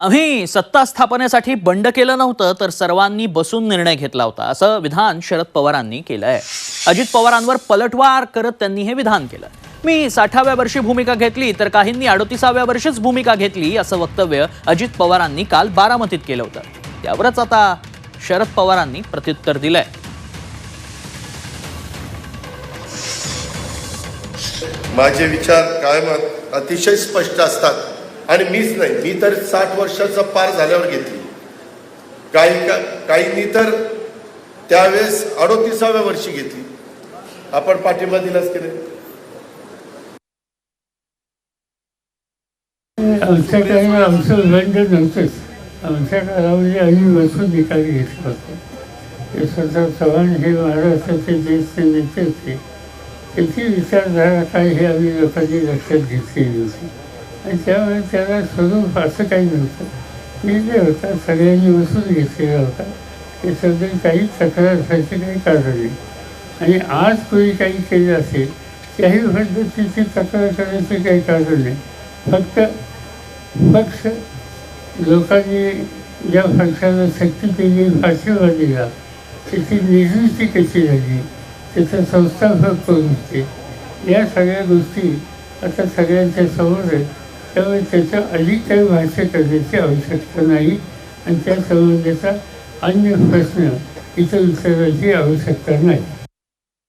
आम्ही सत्ता स्थापनेसाठी बंड केलं नव्हतं तर सर्वांनी बसून निर्णय घेतला होता असं विधान शरद पवारांनी केलं आहे अजित पवारांवर पलटवार करत त्यांनी हे विधान केलं. मी साठाव्या वर्षी भूमिका घेतली तर काहींनी अडोतीसाव्या वर्षीच भूमिका घेतली असं वक्तव्य अजित पवारांनी काल बारामतीत केलं होतं. त्यावरच आता शरद पवारांनी प्रत्युत्तर दिलंय. माझे विचार कायम अतिशय स्पष्ट असतात. आणि मीच नाही मी तर साठ वर्षाचा पार झाल्यावर घेतली. काही का काहींनी तर त्यावेळेस अडोतीसाव्या वर्षी घेतली. आपण पाठिंबा दिलाच की नाही? आमच्या काळी आमचं बंद नव्हतंच आमच्या काळामध्ये आम्ही बसून निकाल घेतला होता. ते चव्हाण हे महाराष्ट्राचे ज्येष्ठ नेते होते. त्याची विचारधारा काय हे आम्ही लोकांनी लक्षात घेतलेली होती आणि त्यामुळे त्याला स्वरूप असं काही नव्हतं. निर्णय होता सगळ्यांनी बसून घेतलेला होता. ते त्याच्याबद्दल काही तक्रार असायची काही कारण नाही. आणि आज कोणी काही केलं असेल त्याही पद्धतीची तक्रार करायचं काही कारण नाही. फक्त पक्ष लोकांनी ज्या पक्षाला शक्ती केली फाशीवर दिला त्याची निर्मिती कशी झाली त्याचं संस्थापक कोण होते या सगळ्या गोष्टी आता सगळ्यांच्या समोर आहेत. त्यामुळे त्याचं अधिक काही भाष्य करण्याची आवश्यकता नाही. आणि त्या संबंधाचा अन्य प्रश्न इथं विचारायची आवश्यकता नाही.